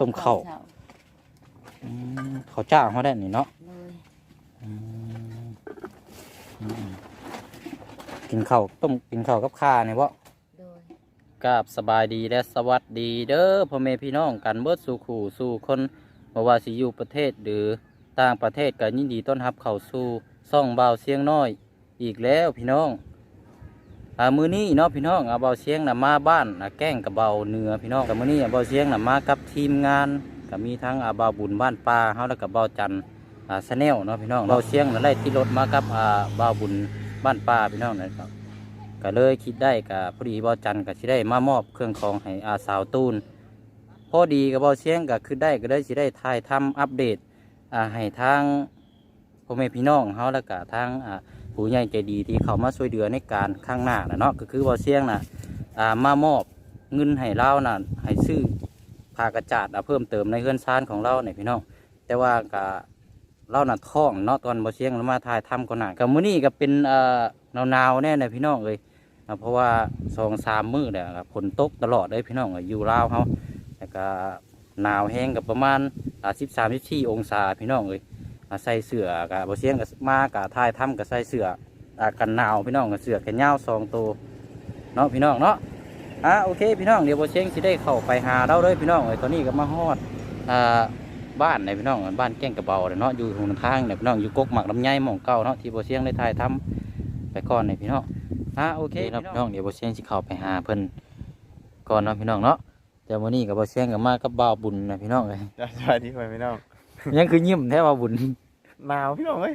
ต้มข้าวเช้อืมเขาวจ้างเขาได้นี่เนาะเลยอืมอืมกินข้าวต้มกินข้าวกับข้าเนี่ยบ่โดยกราบสบายดีและสวัสดีเด้อพ่อแม่พี่น้องกันเบิดสู่ขู่สู่คนบ่ว่าสิอยู่ประเทศหรือต่างประเทศก็ยินดีต้อนรับเข้าสู่ซ่องบ่าวเสียงน้อย อีกแล้วพี่น้อง อ่ามือนี้เนาะพี่น้องอาเบาเสียงนะมาบ้านอ่าแกล้งกับเบาเนื้อพี่น้องกับมือนี้อาเบาเสียงนะมากับทีมงานก็มีทั้งอาเบาบุญบ้านป่าเฮาแล้วก็เบาจันอ่าสแนลเนาะพี่น้องเบาเสียงนะไล่ที่รถมากับอ่าเบาบุญบ้านป่าพี่น้องนะครับก็เลยคิดได้กับพอดีเบอจันก็สิได้มามอบเครื่องของให้อาสาวตูนพอดีกับเบอเสียงก็คือได้ก็ได้สิได้ถ่ายทำอัปเดตอ่าให้ทางพ่อแม่พี่น้องเฮาแล้วก็ทางอ่า ผู้ใหญ่ใจดีที่เขามาช่วยเหลือในการข้างหน้านะเนาะก็คือบอเสียงน่ะอ่ามามอบเงินให้เราน่ะให้ซื้อผ้ากระจาดอะเพิ่มเติมในเฮือนซานของเราเนี่ยพี่น้องแต่ว่าก็เราน่ะท้องเนาะตอนบอเสียงเรามาถ่ายทำก่อนหน้ากับมื้อนี้ก็เป็นเอ่อหนาวๆแน่เลยพี่น้องเอ้ยอ่าเพราะว่าสองสามมื้อเนี่ยฝนตกตลอดเลยพี่น้องอยู่ลาวเขาแล้วก็หนาวแห้งกับประมาณสิบสามสิบสี่องศาพี่น้องเลย ใส่เสื้อกับบเสียงกับมากับทายถ้ำกับใส่เสื้ออ่ากันหนาวพี่น้องกับเสื้อแขนยาวสองตัวเนาะพี่น้องเนาะอะโอเคพี่น้องเดี๋ยวบเสียงสิได้เข้าไปหาเราเลยพี่น้องเลยตอนนี้ก็มาฮอดอ่าบ้านในพี่น้องบ้านแก้งกระเบาเลยเนาะอยู่หนทางเนี่ยพี่น้องอยู่กกหมักลำไยหม่องเก่าเนาะที่บเสียงได้ทายทำไปก่อนเนี่ยพี่น้องอ่าโอเคพี่น้องเดี๋ยวบ่เชียงสิเข้าไปหาเพิ่นก่อนเนาะพี่น้องเนาะเดี๋ยวมื้อนี้ก็บ่เชียงก็มากับบ่าวบุญนะพี่น้องเอ้ยสวัสดีพ่อพี่น้อง ยังคือยิ้มแท้บ่าวบุญหนาวพี่น้องเอ้ย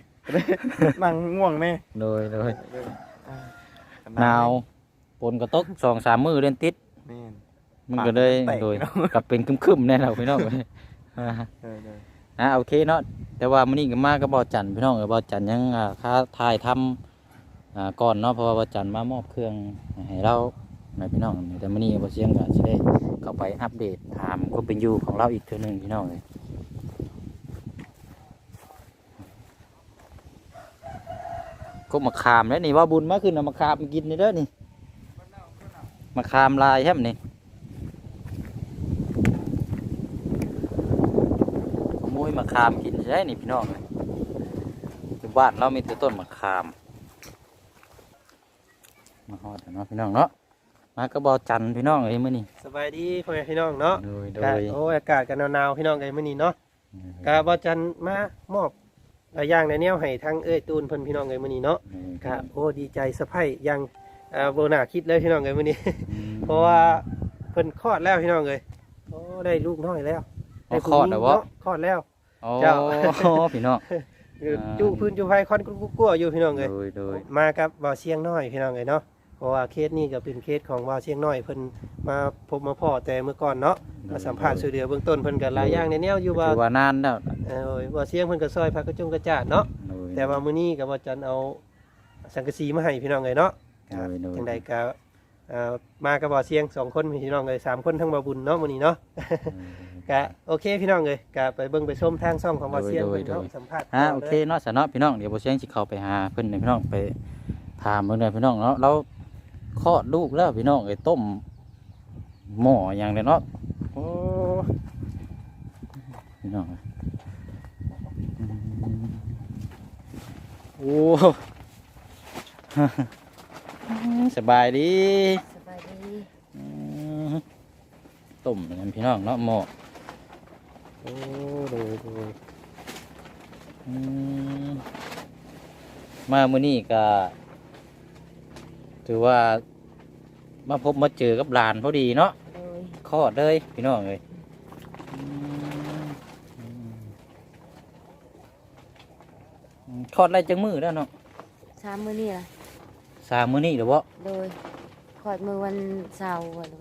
นั่งง่วงแน่โดยโดยหนาวฝนก็ตก2-3มื้อเล่นติด แม่น มันก็เลยปากแตกโดยเนาะกลับเป็นครึมๆแน่แล้วพี่น้องเอ้ยอ่า เออเอออ่าโอเคเนาะแต่ว่ามื้อนี้ก็มากับบ่าวจันทร์พี่น้องเอ้ยบ่าวจันทร์ยังอ่าค่าถ่ายทำอ่าก่อนเนาะเพราะว่าบ่าวจันทร์มามอบเครื่องให้เราให้พี่น้องแต่มื้อนี้บ่เชียงก็สิได้เข้าไปอัปเดตถามความเป็นอยู่ของเราอีกเทื่อหนึงพี่น้องเอ้ย ก็มาขามแล้วนี่ว่าบุญมาขึ้นเอามาขามกินนี่เด้อนี่มาขามลายใช่ไหมนี่ขโมยมาขามกินใช่นี่พี่น้องเลยอยู่บ้านเรามีแต่ต้นมะขาม มาฮอดแล้วเนาะพี่น้องเนาะมากระบอกจันทร์พี่น้องเอ้ยมื้อนี้สบายดีพ่อแม่พี่น้องเนาะโดยโดกะยโอ้ยอากาศกันหนาวๆพี่น้องไงมื้อนี้เนาะกะบ่จันมามอบ หลายอย่างในแนวให้ทั้งเอ้ยตูนเพิ่นพี่น้องไงมื้อนี้เนาะกะโอ้ดีใจสะใภ้อยังอ่าบ่น่าคิดเลยพี่น้องไงมื้อนี้ เพราะว่าเพิ่นคลอดแล้วพี่น้องเอ้ยโอ้ได้ลูกน้อยแล้วอ๋อคลอดแล้ววะเนาะคลอดแล้ว โอ้เจ้า พี่น้องอยู่อ่า จูพื้นจูไฟคอนกุ๊กกัวอยู่พี่น้องเอ้ย โดยโดยมากับบ่าวเชียงน้อยพี่น้องเอ้ยเนาะเพราะว่าเคสนี้ก็เป็นเคสของบ่าวเชียงน้อยเพิ่นมาพบมาพ่อแต่เมื่อก่อนเนาะมาสัมภาษณ์ช่วยเหลือเบื้องต้นเพิ่นก็หลายอย่างในแนวอยู่ว่าถือว่านานแล้ว เออบ่าวเชียงเพิ่นก็ซอยพักกระจุงกระจาดเนาะโดยแต่ว่ามื้อนี้ก็บ่จันเอาสังกะสีมาให้พี่น้องเอ้ยเนาะ โดยโดยจังใดก็เอ่อมากับบ่าวเชียงสองคนพี่น้องเอ้ยสามคนทั้งบ่าวบุญเนาะมื้อนี้เนาะก็โอเคพี่น้องเอ้ยก็ไปเบิ่งไปชมทางช่องของบ่าวเชียงเพิ่นเนาะสัมภาษณ์อ่าโอเคเนาะสะเนาะพี่น้องเดี๋ยวโบเชียงสิเข้าไปหาเพิ่นเนี่ยพี่น้องไปถามเพิ่นเลยพี่น้องเนาะเราคลอดลูกแล้วพี่น้องไอ้ต้มหม้ออย่างเดียวเนาะโอ้พี่น้องอื โอ้สบายดีสบายดีอืมต้มอย่างนั้นพี่น้องเนาะหม้อโอ้ดูดูอืมมามื้อนี้ก็ถือว่ามาพบมาเจอกับหลานพอดีเนาะโดยคลอดเลยพี่น้องเลยอืมอืมคล อดไรจังมือแล้วเนาะสามมื้อนี่ล่ะสามมื้อนี้หรือบ่โดยขอดมือวันเสาร์วัน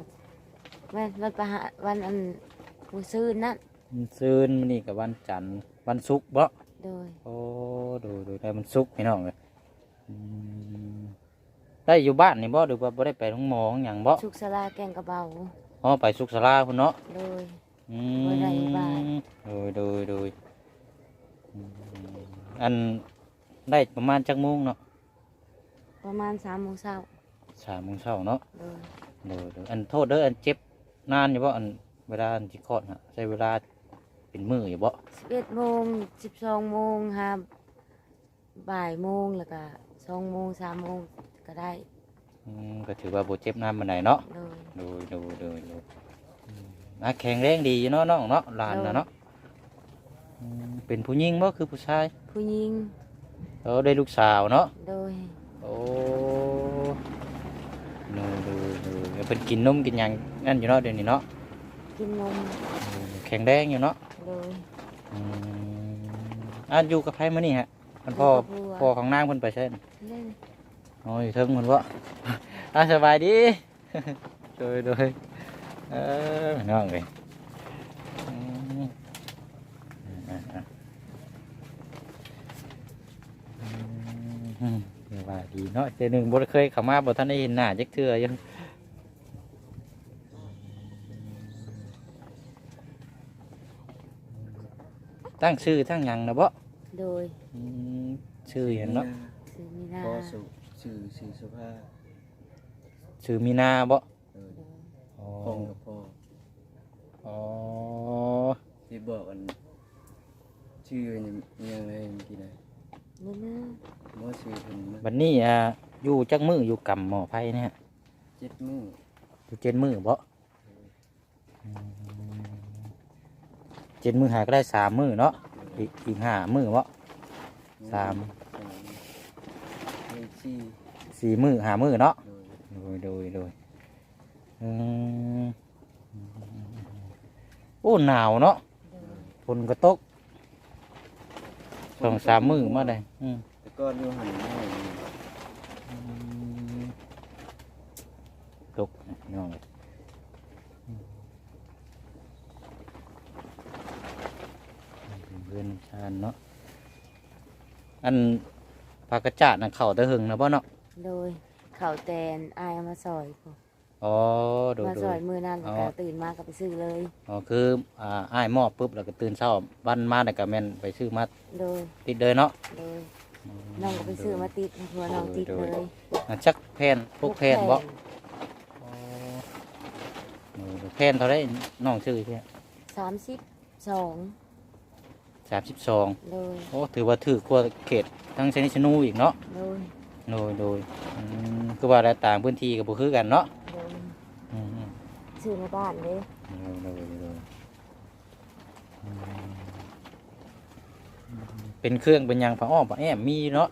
แม่นวันประหาวันอันมื้อซื่นนั่นซืนมื้อนี้กับวันจันทร์วันศุกร์บ่โดยโอ้ดูดูได้มันศุกร์พี่น้องเลยอืมได้อยู่บ้านนี่บ่หรือว่าบ่ได้ไปห้องหมอของหยังบ่สุกสลาแกงกระเบาอ๋อไปสุขศาลาพุ่นเนาะ โดย อืบ่ได้อยู่บ้าน โดยโดยโดยอืมอัน ได้ประมาณจักโมงเนาะประมาณสามโมงเช้าสามโมงเช้าเนาะโดยโดยโดยอันโทษเด้ออันเจ็บนานอยู่บ่อันเวลาที่คลอดฮะใช้เวลาเป็นมืออยู่บ่สิบเอ็ดโมงสิบสองโมงครับบ่ายโมงแล้วก็สองโมงสามโมงก็ได้อืมก็ถือว่าบ่เจ็บน้ำมันไหนใดเนาะโดย ดูดูดูดูอืมอะแข็งแรงดีอยู่เนาะน้องเนาะหลานนะเนาะอืมเป็นผู้หญิงบ่คือผู้ชายผู้หญิง เออได้ลูกสาวเนาะ โดย โอ้ดูดูดูเดี๋ยวเป็นกินนมกินหยังนั่นอยู่เนาะเดี๋ยวนี้เนาะกินนมอืมแข็งแรงอยู่เนาะโดย อืมอะอยู่กับไผมื้อนี้ฮะมันพ่ออยู่กับผัว พ่อของนางเพิ่นไปใช่นเล่นโอ้ยเทิงเพิ่นบ่ อะสบายดี โดยโดยเออน้องเอ้ยอืมอะอะอืมส บายดีเนาะเจอหนึ่งบ่ได้เคยเข้ามาบ่ทันได้เห็นหน้าจักเทื่อยังตั้งชื่อทั้งหยังนะบ่โดยอืมชื่อหยังเนาะซื้อมีนาพอสุชื่อชื่อสุภาพชื่อมีนาบ่เออโดยอ๋อพ่องกับพ่ออ๋อที่บอกกันชื่อนี่ยังไงเมื่อกี้นะนี่นะ มอชื่อเป็นมาบัดนี้อ่าอยู่จักมืออยู่กำหมอไผเนี่ยเจ็ดมืออยู่เจ็ดมือบ่อืมเจ็ดมือหาก็ได้สามมือเนาะอีกอีกห้ามือบ่ สาม สามเลขสี่สี่มือหามือเนาะ โดยโดยโดยโดยอืมโอ้หนาวเนาะโดยฝนก็ตกสองสามมือมาเลยอืม แต่ก็อยู่หันหน้าอยู่ตกน้องเพื่อนชานเนาะอันปากกระจาดนะเข่าตะหึงนะบ่เนาะโดยเข่าแตนอายเอามาซอยพออ๋อโดยมาโดซอยย มือนั่นแล้วก็อ๋อ ตื่นมาก็ไปซื้อเลย อ๋อคืออ่าอ้ายมอบปุ๊บแล้วก็ตื่นเช้าบ้านมาแต่ก็แม่นไปซื้อมาโดยติดเลยเนาะโดย น้องก็ไปซื้อมาติดให้พัวน้องติดเลยอะจักแพนพวกแพนบ่อ๋อเออแพนเท่าไรน้องชื่อเพี่ยสามสิบสองสามสิบสองโดยโอ้ถือว่าถือกว่าเขตทั้งเซนิชนูอีกเนาะโดยโดยโดยอืมคือว่าได้ต่างพื้นที่กับบุคือกันเนาะโดยอืมอืมซื้อในบ้านเลยโดยโดยโดยอืม เป็นเครื่องเป็นหยังผ้าอ้อมผ้าแอมมีเนาะ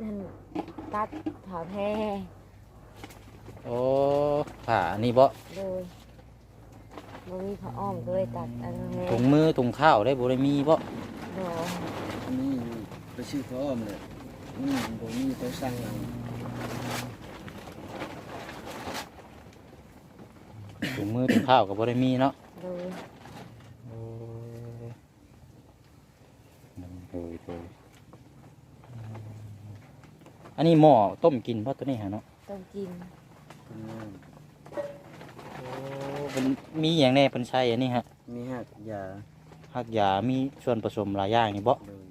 นั่นตัดผ่าแพร่โอ้ผ้าอันนี้บ่โดยบ่มีผ้าอ้อมก็เลยตัดอันแพร่ถุงมือถุงข้าวได้บ่ได้มีบ่โดยอันนี้ไปชื่อพ่ออ้อมเลยนี่บ่มีตัวสร้างเอาถุงมือถุงข้าวก็บ่ได้มีเนาะโดย โอ้โดยโดยอืม อันนี้หม้อต้มกินเพราะตัวนี้ฮะเนาะต้องกินเป็นงานโอ้เป็นมีอย่างแน่เป็นใช่อันนี้ฮะมีหักยาหักยามีส่วนผสมหลายอย่างนี่บ่โดย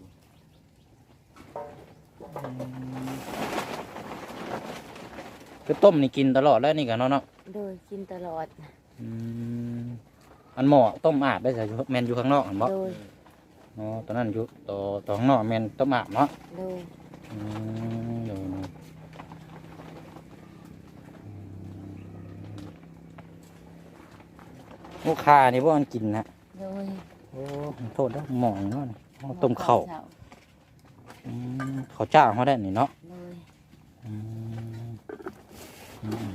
คือต้มนี่กินตลอดแล้วนี่กันเนาะเนาะโดยกินตลอด อืมอันหม้อต้มอาบได้ใช่แมนอยู่ข้างนอกเห็นบ่โดย อ๋อตอนนั้นอยู่ต่อต่อข้างนอกแมนต้มอาบเนาะ โดยอืม เดี๋ยวนะลูกค้านี่บ่มันกินนะโดยโอ้โทษนะหมองเนาะเอาต้มข้าวเช้อืมข้าวเจ้าเขาได้นี่เนาะโดยอืมอืม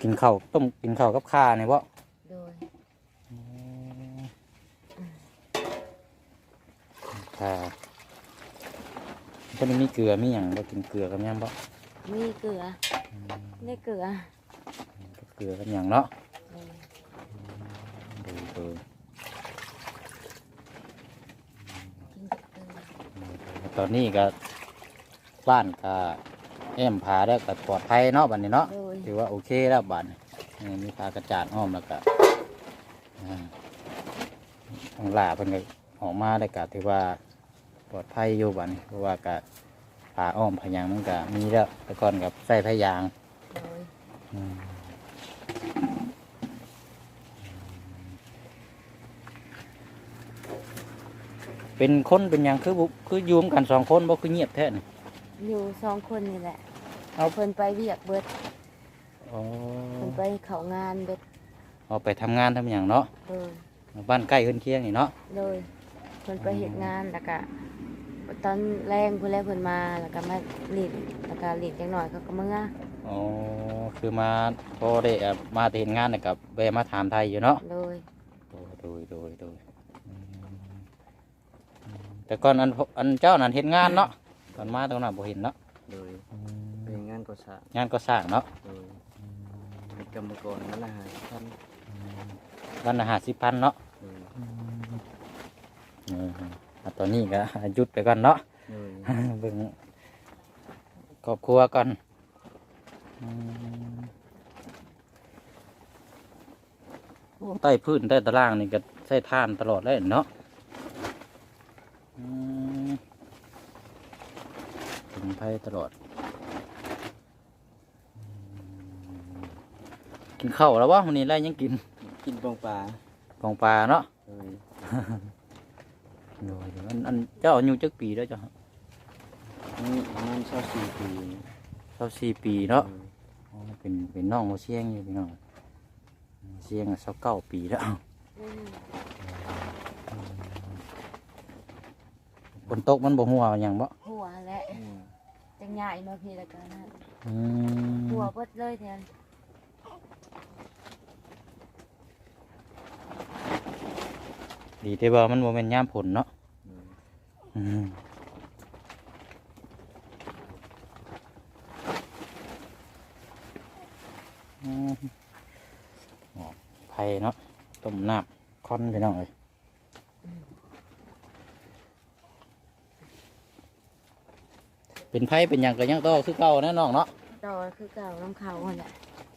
กินข้าวต้มกินข้าวกับข้านี่บ่โดย ค่ะก็มีเกลือมีอย่างบ่กินเกลือกับหยังบ่มีเกลือได้เกลือกับเกลือกับหยังเนาะโดยดูดูกินกับเกลือตอนนี้ก็บ้านก็แอมผาแล้วก็ปลอดภัยเนาะบัดนี้เนาะ โดยถือว่าโอเคแล้วบัดนี้เออมีผากระจาดอ้อมแล้วก็อ่าทางล่าเพิ่นก็ออกมาได้ก็ถือว่า ปลอดภัยอยู่บ้านเพราะว่ากะผ่าอ้อมพายังมันก็มีแล้วแต่ก่อนกับใส่ผ้ยางเป็นคนเป็นอย่างคือบุคืออยูมกันสองคนบ่คือเงียบแท้นี่อยู่สองคนนี่แหละเอาเพิ่นไปเวียกเบิดอ๋เพิ่นไปเขางานเบิดเอาไปทำงานทำอย่างเนาะบ้านใกล้เฮือนเคียงนี่เนาะโดย เพิ่นไปเฮ็ดงานแล้วก็ตอนแรงเพิ่นแลเพิ่นมาแล้วก็มาหลีดแล้วก็หลีดจังหน่อยเขาก็มาอ๋อคือมาพอได้อะมาแต่เห็นงานน่ะกับแวะมาถามไทยอยู่เนาะโดยโดยโดยโดยโดยอืมแต่ก่อนอันอันเจ้านั่นเห็นงานเนาะตอนมาตรงนั้นบ่เห็นเนาะโดยเป็นงานก่อสร้างงานก็สร้างเนาะโดยเป็นกรรมกรนั่นแหละฮะท่านวันละห้าสิบพันเนาะโดยเอออะ ตอนนี้ก็หยุดไปก่อนเนาะโดยเบิ่งครอบครัวก่อนอืมโอ้ใต้พื้นใต้ตารางนี่ก็ใช้ท่านตลอดเลยเนาะอืมถึงไพ่ตลอดอืมกินข้าวแล้ววะวันนี้ไรยังกิน กินปองปลาปองปลาเนาะ โดยโดยเดี๋ยวอันอันเจ้าอายุจักปีแล้วจ้ะนี่ประมาณชอบสี่ปีเจ้าสี่ปีเนาะอ๋อเป็นเป็นน้องโมเชียงอยู่พี่น้องเชียงเศร้าเก้าปีแล้วบนโต๊ะมันบ่หัวอย่างบ่หัวแหละจังใหญ่มาพี่ล้วก็นะหัวเบิดเลยแทน ดีแต่ว่ามันบ่แม่นยามผลเนาะโดยอืมอืมอ๋อไผ่เนาะต้มน้ำค่อนพี่น้องเลยเป็นไผ่เป็นหยังก็ยังต่อคือเก่าแน่น้องเนาะต่อคือเก่าน้ำเขาหั่นแหละ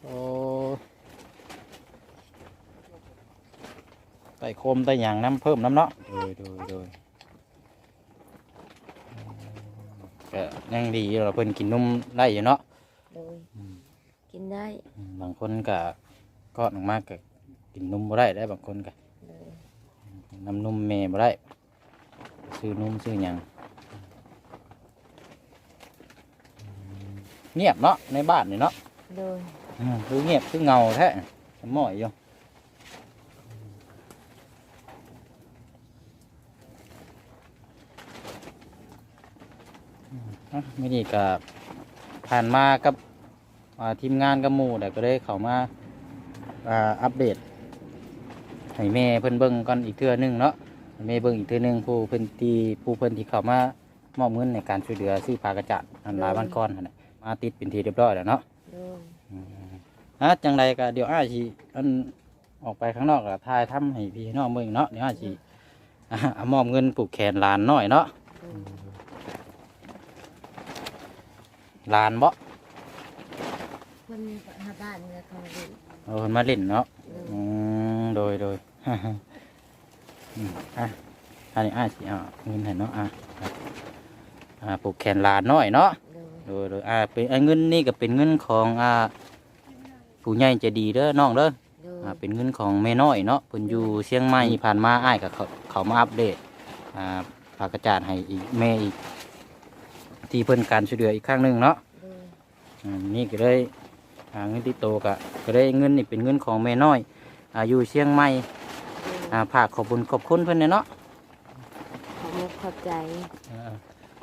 โอ้ ไต่โคมไต่หยางน้ำเพิ่มน้ำเนาะโดยโดยโดยก็ยังดีอยู่เราเพิ่นกินนมได้อยู่เนาะโดยกินได้อืมบางคนก็ก็ออกมาก็กินนมบ่ได้ได้บางคนก็โดยน้ำนมแม่บ่ได้ซื้อนมซื้อหยังเงียบเนาะในบ้านนี่เนาะโดย อืมคือเงียบคือเงาแท้สมอยอยู่อืมอะ ไม่ดีกับผ่านมากับอ่าทีมงานกับหมู่แต่ก็ได้เข้ามาอ่าอัปเดตให้แม่เพิ่นเบิ่งก่อนอีกเทื่อหนึงเนาะให้แม่เบิ่งอีกเทื่อหนึงผู้เพิ่นที่ผู้เพิ่นที่เข้ามามอบเงินในการช่วยเหลือซื้อผ้ากระจาดอันหลายวันก่อนหั่นน่ะมาติดเป็นที่เรียบร้อยแล้วเนาะโดยอะจังใดก็เดี๋ยวอ้ายสิอันออกไปข้างนอกก็ทายทำให้พี่น้องเบิ่งเนาะเดี๋ยวอ้ายสิอะเอามอบเงินปลูกแขนหลานน้อยเนาะ โดย ห ลานบ่คนหาบ้านเนี่ยเขาดีเอาเพิ่นมาเล่นเนาะโดยอืมโดยโดย อืมอะอันนี้อ้ายสิเอาเงินให้เนาะอะอะอ่าปลูกแขนหลานน้อยเนาะ โดยโดยโดยอ่าเป็นอ่าเงินนี่ก็เป็นเงินของอ่าผู้ใหญ่ใจะดีเด้อน้องเด้อโดยอ่าเป็นเงินของแม่น้อยเนาะเพิ่นอยู่เชียงใหม่ผ่านมาอ้ายกับเขาเขามาอัปเดตอ่าฝากกระจาดให้อีกแม่อีก ที่เพิ่นการช่วยเหลืออีกครั้งหนึ่งเนาะโดยอ่านี่ก็เลยอ่าเงินที่โตก็ก็ได้เงินนี่เป็นเงินของแม่น้อยอาอยู่เชียงใหม่โดยอ่าฝากขอบคุญขอบคุณเพิ่นเนาะขอบมุกขอบใจ อ่า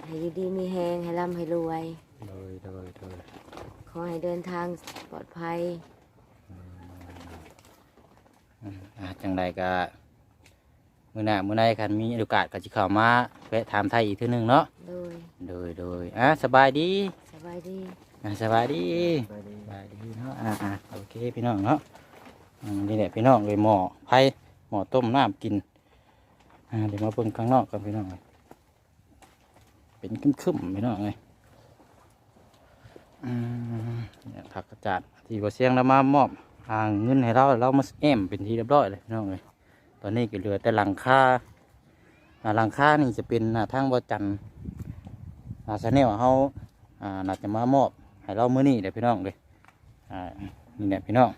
ให้อยู่ดีมีแหงให้ร่ำให้รวย โดยโดยโดยขอให้เดินทางปลอดภัย อ่าจังใดก็ มื้อหน้ามื้อใดคันมีโอกาสก็สิเข้ามาแวะถามไทยอีกเทื่อหนึงเนาะโดยโดยโดยอะสบายดีสบายดีอะสบายดีไปดีสบายดีเนาะอะอะโอเคพี่น้องเนาะอืมนี่แหละพี่น้องเลยหม้อไผ่หม้อต้มน้ำกินอ่าเดี๋ยวมาเบิ่งข้างนอกกันพี่น้องเลยเป็นขึ้มๆพี่น้องเลยอืมเนี่ยผักกระจาดที่บ่เสียงแล้วมามอบอ่าเงินให้เราเรามาแอมเป็นที่เรียบร้อยเลยพี่น้องเลย ตอนนี้ก็เหลือแต่หลังคาหลังคานี่จะเป็นทางบ่จันทร์อ่าชาแนลเขาอาน่าจะมามอบให้เราเมื้อนี้เดี๋ยวพี่น้องเลยอ่านี่แหละพี่น้อง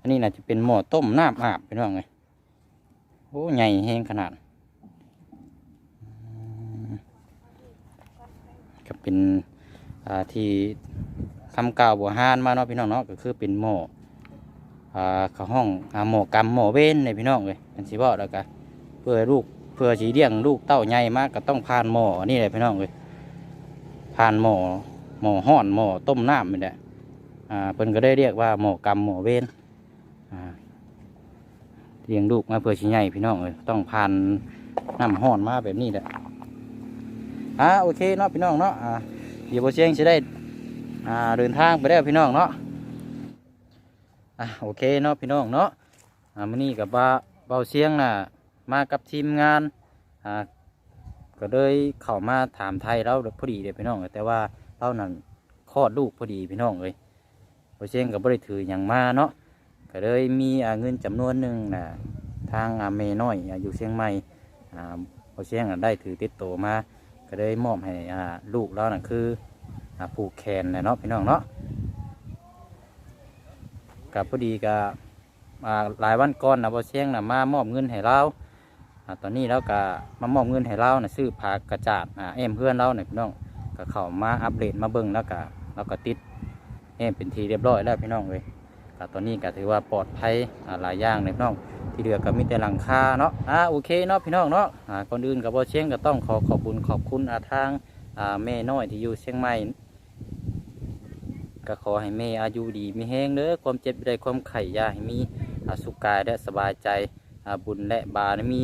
อันนี้น่าจะเป็นหม้อต้มน้ำอาบพี่น้องเลยโอ้ใหญ่แห้งขนาดก็เป็นอ่าที่คำกล่าวบัวฮานมาเนาะพี่น้องเนาะก็คือเป็นหมออ่า เขาห้องอ่าหมอกรรมหมอเว้นในพี่น้องเลยมันสิบอแล้วก็เพื่อลูกเพื่อสีเลี้ยงลูกเต้าใหญ่มากก็ต้องผ่านหมอนี่แหละพี่น้องเลยผ่านหมอหมอห้อนหมอต้มน้ำนี่แหละอ่าเพิ่นก็ได้เรียกว่าหมอกรรมหมอเว้นอ่าเลี้ยงลูกมาเพื่อสีใหญ่พี่น้องเลยต้องผ่านน้ำห้อนมาแบบนี้แหละอ่าโอเคเนาะพี่น้องเนาะอ่าเดี๋ยวโบเชียงจะได้อ่าเดินทางไปได้พี่น้องเนาะ อ่าโอเคเนาะพี่น้องเนาะอ่ามื้อนี้กับว่าเบาเสียงน่ะมากับทีมงานอ่าก็เลยเข้ามาถามไทยเราพอดีเด้พี่น้องแต่ว่าเรานั่นคลอดลูกพอดีพี่น้องเลยเบาเชียงก็บ่ได้ถืออย่างมาเนาะก็เลยมีอ่าเงินจำนวนหนึ่งน่ะทางอาเมน้อยอยู่เชียงใหม่อ่าเบาเชียงได้ถือติดตัวมาก็ได้มอบให้อ่าลูกเราน่ะคืออ่าผูกแขนนะเนาะพี่น้องเนาะ กับพอดีกับหลายวันก่อนนะบอเชียงนะมามอบเงินให้เราตอนนี้เราก็มามอบเงินให้เรานะซื้อผ้ากระจาดเอ็มเพื่อนเราเนี่ยพี่น้องก็เข้ามาอัปเดตมาเบิ่งแล้วก็เราก็ติดเอ็มเป็นทีเรียบร้อยแล้วพี่น้องเลยก็ตอนนี้ก็ถือว่าปลอดภัยหลายอย่างเลยพี่น้องที่เหลือก็มีแต่หลังคาเนาะอ่าโอเคเนาะพี่น้องเนาะอ่าก่อนอื่นกับบอเชียงก็ต้องขอขอบคุณขอบคุณอาทางอ่าแม่น้อยที่อยู่เชียงใหม่ ก็ขอให้แม่อายุดีมีแห้งเด้อความเจ็บได้ความไข่ยาให้มีอาสุขกายและสบายใจบุญและบารมี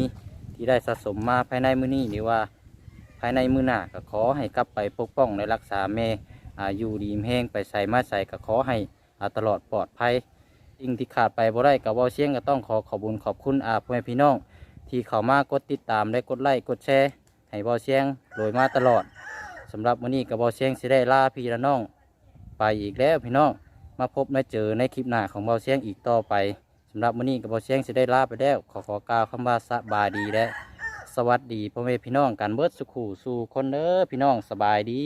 ที่ได้สะสมมาภายในมือนี้หรือว่าภายในมือหน้าก็ขอให้กลับไปปกป้องและรักษาแม่อายุดีมีแห้งไปใส่มาใส่ก็ขอให้ตลอดปลอดภัยสิ่งที่ขาดไปบ่ได้กับวอเชียงก็ต้องขอขอบุญขอบคุณอาพ่อแม่พี่น้อง ที่เข้ามากดติดตามและกดไลค์กดแชร์ให้วอเชียงโดยมาตลอดสำหรับวันนี้กับวอเชียงสิได้ลาพี่ละน้อง ไปอีกแล้วพี่น้องมาพบและเจอในคลิปหน้าของเบาเชียงอีกต่อไปสำหรับวันนี้กับเบาเชียงจะได้ลาไปแล้วขอขอกล่าวคำว่าสบายดีและสวัสดีพ่อแม่พี่น้องกันเบิดสุขูสู่คนเด้อพี่น้องสบายดี